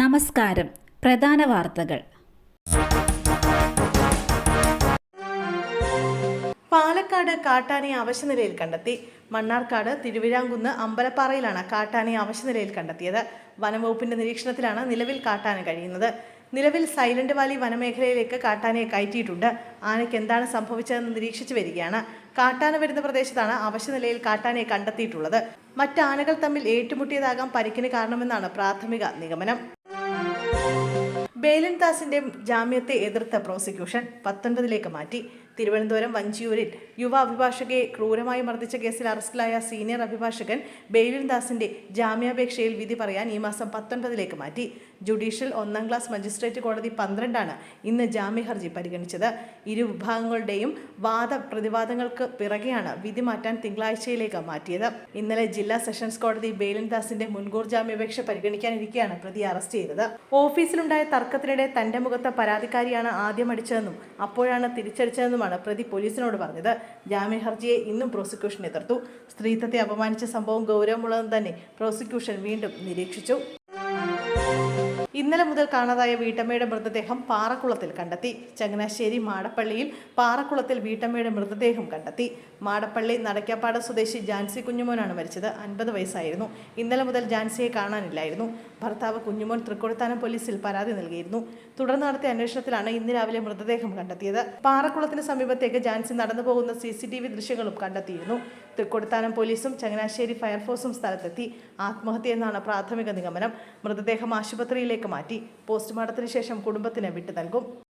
നമസ്കാരം. പ്രധാന വാർത്തകൾ. പാലക്കാട് കാട്ടാനയെ അവശനിലയിൽ കണ്ടെത്തി. മണ്ണാർക്കാട് തിരുവിഴാങ്കുന്ന് അമ്പലപ്പാറയിലാണ് കാട്ടാനയെ അവശനിലയിൽ കണ്ടെത്തിയത്. വനംവകുപ്പിന്റെ നിരീക്ഷണത്തിലാണ് നിലവിൽ കാട്ടാന കഴിയുന്നത്. നിലവിൽ സൈലന്റ് വാലി വനമേഖലയിലേക്ക് കാട്ടാനയെ കയറ്റിയിട്ടുണ്ട്. ആനയ്ക്ക് എന്താണ് സംഭവിച്ചതെന്ന് നിരീക്ഷിച്ചു വരികയാണ്. കാട്ടാന വരുന്ന പ്രദേശത്താണ് അവശനിലയിൽ കാട്ടാനയെ കണ്ടെത്തിയിട്ടുള്ളത്. മറ്റ് ആനകൾ തമ്മിൽ ഏറ്റുമുട്ടിയതാകാം പരിക്കിന് കാരണമെന്നാണ് പ്രാഥമിക നിഗമനം. ബേലൻ ദാസിന്റെ ജാമ്യത്തെ എതിർത്ത പ്രോസിക്യൂഷൻ പത്തൊൻപതിലേക്ക് മാറ്റി. തിരുവനന്തപുരം വഞ്ചിയൂരിൽ യുവ അഭിഭാഷകയെ ക്രൂരമായി മർദ്ദിച്ച കേസിൽ അറസ്റ്റിലായ സീനിയർ അഭിഭാഷകൻ ബെയിലിൻ ദാസിന്റെ ജാമ്യാപേക്ഷയിൽ വിധി പറയാൻ ഈ മാസം പത്തൊൻപതിലേക്ക് മാറ്റി. ജുഡീഷ്യൽ ഒന്നാം ക്ലാസ് മജിസ്ട്രേറ്റ് കോടതി പന്ത്രണ്ടാണ് ഇന്ന് ജാമ്യ ഹർജി പരിഗണിച്ചത്. ഇരു വിഭാഗങ്ങളുടെയും വാദ പ്രതിവാദങ്ങൾക്ക് പിറകെയാണ് വിധി മാറ്റാൻ തിങ്കളാഴ്ചയിലേക്ക് മാറ്റിയത്. ഇന്നലെ ജില്ലാ സെഷൻസ് കോടതി ബെയിലിൻ ദാസിന്റെ മുൻകൂർ ജാമ്യാപേക്ഷ പരിഗണിക്കാനിരിക്കെയാണ് പ്രതി അറസ്റ്റ് ചെയ്തത്. ഓഫീസിലുണ്ടായ തർക്കത്തിനിടെ തന്റെ മുഖത്ത് പരാതിക്കാരിയാണ് ആദ്യം അടിച്ചതെന്നും അപ്പോഴാണ് തിരിച്ചടിച്ചതെന്നുമാണ് പ്രതി പോലീസിനോട് പറഞ്ഞത്. ജാമ്യ ഹർജിയെ ഇന്നും പ്രോസിക്യൂഷൻ എതിർത്തു. സ്ത്രീത്വത്തെ അപമാനിച്ച സംഭവം ഗൗരവമുള്ളതെന്ന് തന്നെ പ്രോസിക്യൂഷൻ വീണ്ടും നിരീക്ഷിച്ചു. ഇന്നലെ മുതൽ കാണാതായ വീട്ടമ്മയുടെ മൃതദേഹം പാറക്കുളത്തിൽ കണ്ടെത്തി. ചങ്ങനാശ്ശേരി മാടപ്പള്ളിയിൽ പാറക്കുളത്തിൽ വീട്ടമ്മയുടെ മൃതദേഹം കണ്ടെത്തി. മാടപ്പള്ളി നടക്കാപ്പാട സ്വദേശി ജാൻസി കുഞ്ഞുമോനാണ് മരിച്ചത്. അൻപത് വയസ്സായിരുന്നു. ഇന്നലെ മുതൽ ജാൻസിയെ കാണാനില്ലായിരുന്നു. ഭർത്താവ് കുഞ്ഞുമോൻ തൃക്കൊടുത്താനം പോലീസിൽ പരാതി നൽകിയിരുന്നു. തുടർന്ന് നടത്തിയ അന്വേഷണത്തിലാണ് ഇന്ന് രാവിലെ മൃതദേഹം കണ്ടെത്തിയത്. പാറക്കുളത്തിന് സമീപത്തേക്ക് ജാൻസി നടന്നു പോകുന്ന സി സി ടി വി ദൃശ്യങ്ങളും കണ്ടെത്തിയിരുന്നു. തൃക്കൊടുത്താനം പോലീസും ചങ്ങനാശ്ശേരി ഫയർഫോഴ്സും സ്ഥലത്തെത്തി. ആത്മഹത്യ എന്നാണ് പ്രാഥമിക നിഗമനം. മൃതദേഹം ആശുപത്രിയിലേക്ക് മാറ്റി. പോസ്റ്റ്മോർട്ടത്തിന് ശേഷം കുടുംബത്തിന് വിട്ടു നൽകും.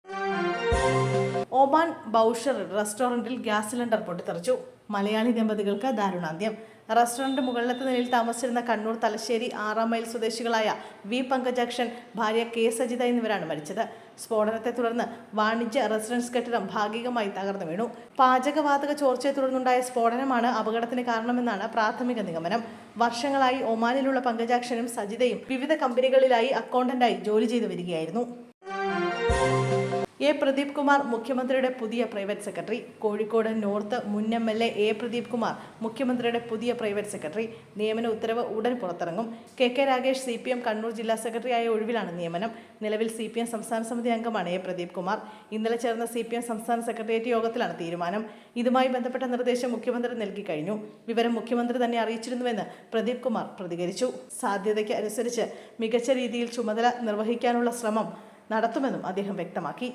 ഒമാൻ ബൗഷർ റെസ്റ്റോറന്റിൽ ഗ്യാസ് സിലിണ്ടർ പൊട്ടിത്തെറിച്ചു. മലയാളി ദമ്പതികൾക്ക് ദാരുണാന്ത്യം. റെസ്റ്റോറന്റ് മുകളിലത്തെ നിലയിൽ താമസിച്ചിരുന്ന കണ്ണൂർ തലശ്ശേരി ആറാം മൈൽ സ്വദേശികളായ വി പങ്കജാക്ഷൻ ഭാര്യ കെ സജിത എന്നിവരാണ് മരിച്ചത്. സ്ഫോടനത്തെ തുടർന്ന് വാണിജ്യ റെസിഡൻസ് കെട്ടിടം ഭാഗികമായി തകർന്നു വീണു. പാചകവാതക ചോർച്ചയെ തുടർന്നുണ്ടായ സ്ഫോടനമാണ് അപകടത്തിന് കാരണമെന്നാണ് പ്രാഥമിക നിഗമനം. വർഷങ്ങളായി ഒമാനിലുള്ള പങ്കജാക്ഷനും സജിതയും വിവിധ കമ്പനികളിലായി അക്കൗണ്ടന്റായി ജോലി ചെയ്തു വരികയായിരുന്നു. എ പ്രദീപ് കുമാർ മുഖ്യമന്ത്രിയുടെ പുതിയ പ്രൈവറ്റ് സെക്രട്ടറി. കോഴിക്കോട് നോർത്ത് മുൻ M L A A Pradeep Kumar മുഖ്യമന്ത്രിയുടെ പുതിയ പ്രൈവറ്റ് സെക്രട്ടറി. നിയമന ഉത്തരവ് ഉടൻ പുറത്തിറങ്ങും. K K Ragesh C P M Kannur ജില്ലാ സെക്രട്ടറിയായ ഒഴിവിലാണ് നിയമനം. നിലവിൽ സി പി എം സംസ്ഥാന സമിതി അംഗമാണ് എ പ്രദീപ് കുമാർ. ഇന്നലെ ചേർന്ന സി പി എം സംസ്ഥാന സെക്രട്ടേറിയറ്റ് യോഗത്തിലാണ് തീരുമാനം. ഇതുമായി ബന്ധപ്പെട്ട നിർദ്ദേശം മുഖ്യമന്ത്രി നൽകി കഴിഞ്ഞു. വിവരം മുഖ്യമന്ത്രി തന്നെ അറിയിച്ചിരുന്നുവെന്ന് പ്രദീപ് കുമാർ പ്രതികരിച്ചു. സാധ്യതയ്ക്ക് അനുസരിച്ച് മികച്ച രീതിയിൽ ചുമതല നിർവഹിക്കാനുള്ള ശ്രമം നടത്തുമെന്നും അദ്ദേഹം വ്യക്തമാക്കി